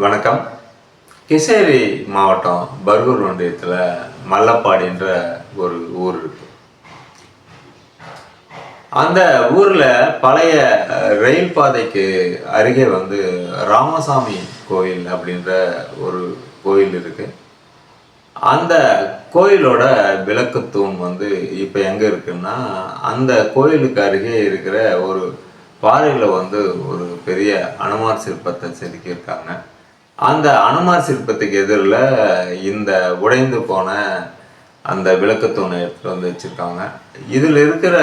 வணக்கம். கிருஷ்ணகிரி மாவட்டம் பர்கூர் ஒன்றியத்தில் மல்லப்பாடின்ற ஒரு ஊர் இருக்கு. அந்த ஊரில் பழைய ரயில் பாதைக்கு அருகே வந்து ராமசாமி கோயில் அப்படின்ற ஒரு கோயில் இருக்கு. அந்த கோயிலோட விளக்குத்தூண் வந்து இப்போ எங்கே இருக்குன்னா அந்த கோயிலுக்கு அருகே இருக்கிற ஒரு பாறையில் வந்து ஒரு பெரிய அனுமார் சிற்பத்தை செதுக்கியிருக்காங்க. அந்த அனுமார் சிற்பத்துக்கு எதிரில் இந்த உடைந்து போன அந்த விளக்கத்தூணை எடுத்துகிட்டு வந்து வச்சுருக்காங்க. இதில் இருக்கிற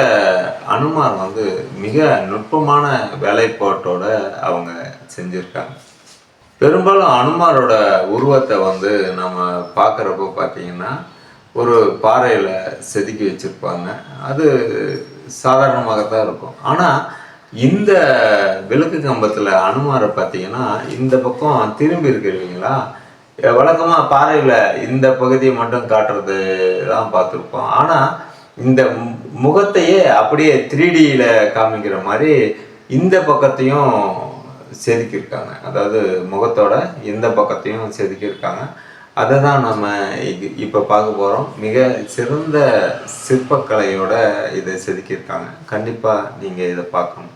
அனுமார் வந்து மிக நுட்பமான வேலைப்பாட்டோட அவங்க செஞ்சுருக்காங்க. பெரும்பாலும் அனுமாரோட உருவத்தை வந்து நம்ம பார்க்குறப்போ பார்த்தீங்கன்னா ஒரு பாறையில் செதுக்கி வச்சுருப்பாங்க. அது சாதாரணமாக தான் இருக்கும். ஆனால் இந்த விளக்கு கம்பத்தில் அனுமாரை பார்த்தீங்கன்னா இந்த பக்கம் திரும்பி இருக்கு இல்லைங்களா? வழக்கமாக பாறையில் இந்த பகுதியை மட்டும் காட்டுறது தான் பார்த்துருப்போம். ஆனால் இந்த முகத்தையே அப்படியே த்ரீடியில் காமிக்கிற மாதிரி இந்த பக்கத்தையும் செதுக்கியிருக்காங்க. அதாவது முகத்தோட இந்த பக்கத்தையும் செதுக்கியிருக்காங்க. அதை தான் நம்ம இப்போ பார்க்க போகிறோம் மிக சிறந்த சிற்பக்கலையோட இதை செதுக்கியிருக்காங்க. கண்டிப்பாக நீங்கள் இதை பார்க்கணும்.